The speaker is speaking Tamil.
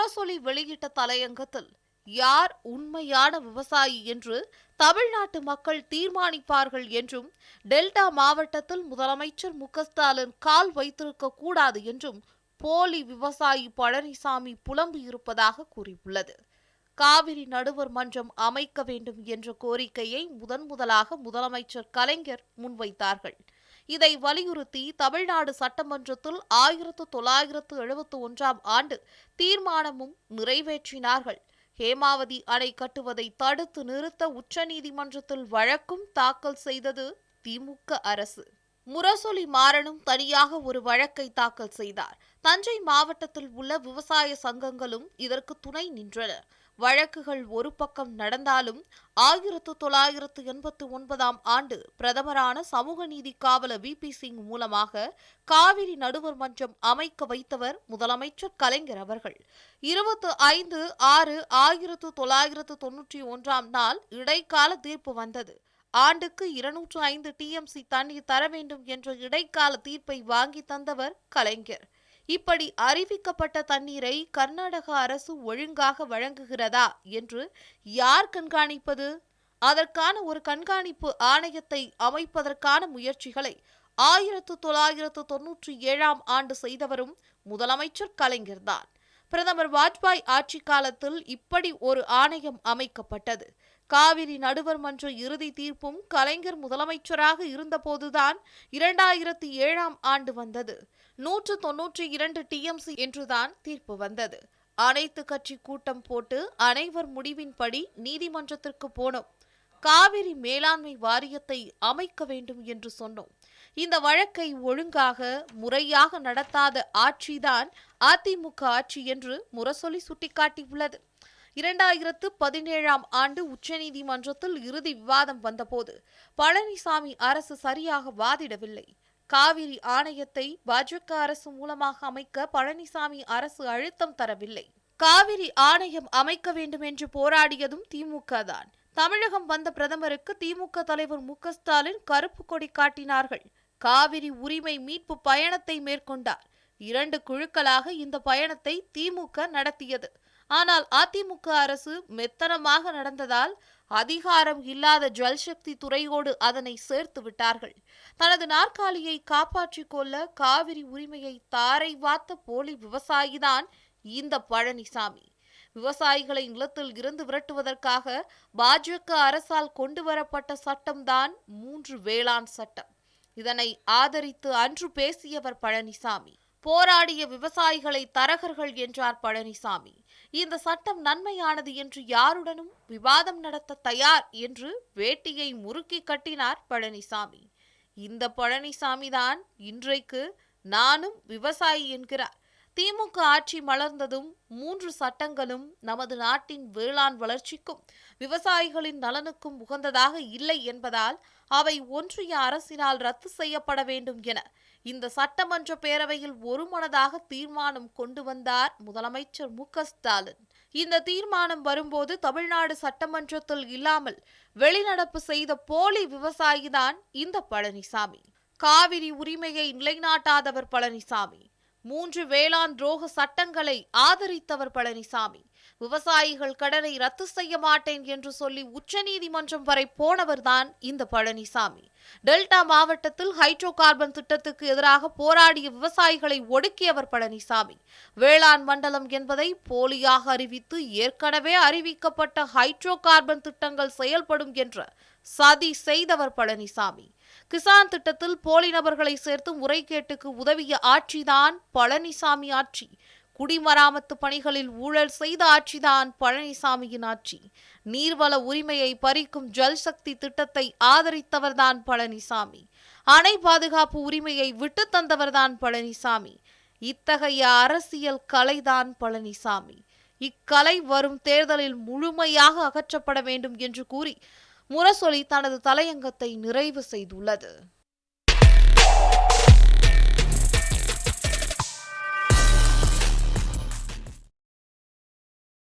முரசொலி வெளியிட்ட தலையங்கத்தில் யார் உண்மையான விவசாயி என்று தமிழ்நாட்டு மக்கள் தீர்மானிப்பார்கள் என்றும் டெல்டா மாவட்டத்தில் முதலமைச்சர் மு ஸ்டாலின் கால் வைத்திருக்க கூடாது என்றும் போலி விவசாயி பழனிசாமி புலம்பியிருப்பதாக கூறியுள்ளது. காவிரி நடுவர் மன்றம் அமைக்க வேண்டும் என்ற கோரிக்கையை முதன் முதலாக முதலமைச்சர் கலைஞர் முன்வைத்தார்கள். இதை வலியுறுத்தி தமிழ்நாடு சட்டமன்றத்தில் ஆயிரத்து தொள்ளாயிரத்து எழுபத்து ஒன்றாம் ஆண்டு தீர்மானமும் நிறைவேற்றினார்கள். ஹேமாவதி அணை கட்டுவதை தடுத்து நிறுத்த உச்சநீதிமன்றத்தில் வழக்கும் தாக்கல் செய்தது திமுக அரசு. முரசொலி மாறனும் தனியாக ஒரு வழக்கை தாக்கல் செய்தார். தஞ்சை மாவட்டத்தில் உள்ள விவசாய சங்கங்களும் இதற்கு துணை நின்றன. வழக்குகள் ஒரு பக்கம் நடந்தாலும் ஆயிரத்து தொள்ளாயிரத்து எண்பத்து ஒன்பதாம் ஆண்டு பிரதமரான சமூக நீதி காவலர் வி. பி. சிங் மூலமாக காவிரி நடுவர் மன்றம் அமைக்க வைத்தவர் முதலமைச்சர் கலைஞர் அவர்கள். இருபத்து ஐந்து ஆறு ஆயிரத்து தொள்ளாயிரத்து தொன்னூற்றி ஒன்றாம் நாள் இடைக்கால தீர்ப்பு வந்தது. ஆண்டுக்கு இருநூற்று ஐந்து டிஎம்சி தண்ணீர் தர வேண்டும் என்ற இடைக்கால தீர்ப்பை வாங்கி தந்தவர் கலைஞர். இப்படி அறிவிக்கப்பட்ட தண்ணீரை கர்நாடக அரசு ஒழுங்காக வழங்குகிறதா என்று யார் கண்காணிப்பது? அதற்கான ஒரு கண்காணிப்பு ஆணையத்தை அமைப்பதற்கான முயற்சிகளை ஆயிரத்து தொள்ளாயிரத்து தொன்னூற்றி ஏழாம் ஆண்டு செய்தவரும் முதலமைச்சர் கலைஞர்தான் பிரதமர் வாஜ்பாய் ஆட்சி காலத்தில் இப்படி ஒரு ஆணையம் அமைக்கப்பட்டது. காவிரி நடுவர் மன்ற இறுதி தீர்ப்பும் கலைஞர் முதலமைச்சராக இருந்தபோதுதான் இரண்டாயிரத்தி ஏழாம் ஆண்டு வந்தது. நூற்று தொன்னூற்றி இரண்டு டிஎம்சி என்றுதான் தீர்ப்பு வந்தது. அனைத்து கட்சி கூட்டம் போட்டு அனைவர் முடிவின்படி நீதிமன்றத்திற்கு போனோம். காவிரி மேலாண்மை வாரியத்தை அமைக்க வேண்டும் என்று சொன்னோம். இந்த வழக்கை ஒழுங்காக முறையாக நடத்தாத ஆட்சிதான் அதிமுக ஆட்சி என்று முரசொலி சுட்டிக்காட்டியுள்ளது. இரண்டாயிரத்து பதினேழாம் ஆண்டு உச்சநீதிமன்றத்தில் இறுதி விவாதம் வந்தபோது பழனிசாமி அரசு சரியாக வாதிடவில்லை. காவிரி ஆணையத்தை பாஜக அரசு மூலமாக அமைக்க பழனிசாமி அரசு அழுத்தம் தரவில்லை. காவிரி ஆணையம் அமைக்க வேண்டும் என்று போராடியதும் திமுக தான். தமிழகம் வந்த பிரதமருக்கு திமுக தலைவர் மு ஸ்டாலின் கருப்பு கொடி காட்டினார்கள். காவிரி உரிமை மீட்பு பயணத்தை மேற்கொண்டார். இரண்டு குழுக்களாக இந்த பயணத்தை திமுக நடத்தியது. ஆனால் அதிமுக அரசு மெத்தனமாக நடந்ததால் அதிகாரம் இல்லாத ஜல்சக்தி துறையோடு அதனை சேர்த்து விட்டார்கள். தனது நாற்காலியை காப்பாற்றிக் கொள்ள காவிரி உரிமையை தாரை வாத்த போலி விவசாயிதான் இந்த பழனிசாமி. விவசாயிகளை நிலத்தில் இருந்து விரட்டுவதற்காக பாஜக அரசால் கொண்டு வரப்பட்ட சட்டம்தான் மூன்று வேளாண் சட்டம். இதனை ஆதரித்து அன்று பேசியவர் பழனிசாமி. போராடிய விவசாயிகளை தரகர்கள் என்றார் பழனிசாமி. இந்த சட்டம் நன்மையானது என்று யாருடனும் விவாதம் நடத்த தயார் என்று வேட்டியை முறுக்கி கட்டினார் பழனிசாமி. இந்த பழனிசாமி தான் இன்றைக்கு நானும் விவசாயி என்கிறார். திமுக ஆட்சி மலர்ந்ததும் மூன்று சட்டங்களும் நமது நாட்டின் வேளாண் வளர்ச்சிக்கும் விவசாயிகளின் நலனுக்கும் உகந்ததாக இல்லை என்பதால் அவை ஒன்றிய அரசினால் ரத்து செய்யப்பட வேண்டும் என இந்த சட்டமன்ற பேரவையில் ஒருமனதாக தீர்மானம் கொண்டு வந்தார் முதலமைச்சர் மு ஸ்டாலின். இந்த தீர்மானம் வரும்போது தமிழ்நாடு சட்டமன்றத்தில் இல்லாமல் வெளிநடப்பு செய்த போலி விவசாயிதான் இந்த பழனிசாமி. காவிரி உரிமையை நிலைநாட்டாதவர் பழனிசாமி. மூன்று வேளாண் துரோக சட்டங்களை ஆதரித்தவர் பழனிசாமி. விவசாயிகள் கடனை ரத்து செய்ய மாட்டேன் என்று சொல்லி உச்சநீதிமன்றம் வரை போனவர்தான் இந்த பழனிசாமி. டெல்டா மாவட்டத்தில் ஹைட்ரோ கார்பன் திட்டத்துக்கு எதிராக போராடிய விவசாயிகளை ஒடுக்கியவர் பழனிசாமி. வேளாண் மண்டலம் என்பதை போலியாக அறிவித்து ஏற்கனவே அறிவிக்கப்பட்ட ஹைட்ரோ கார்பன் திட்டங்கள் செயல்படும் என்ற சதி செய்தவர் பழனிசாமி. கிசான் திட்டத்தில் போலி நபர்களை சேர்த்து முறைகேட்டுக்கு உதவிய ஆட்சிதான் பழனிசாமி ஆட்சி. குடிமராமத்து பணிகளில் ஊழல் செய்த ஆட்சிதான் பழனிசாமியின் ஆட்சி. நீர்வள உரிமையை பறிக்கும் ஜல்சக்தி திட்டத்தை ஆதரித்தவர்தான் பழனிசாமி. அணை பாதுகாப்பு உரிமையை விட்டு தந்தவர்தான் பழனிசாமி. இத்தகைய அரசியல் கலைதான் பழனிசாமி. இக்கலை வரும் தேர்தலில் முழுமையாக அகற்றப்பட வேண்டும் என்று கூறி முரசொலி தனது தலையங்கத்தை நிறைவு செய்துள்ளது.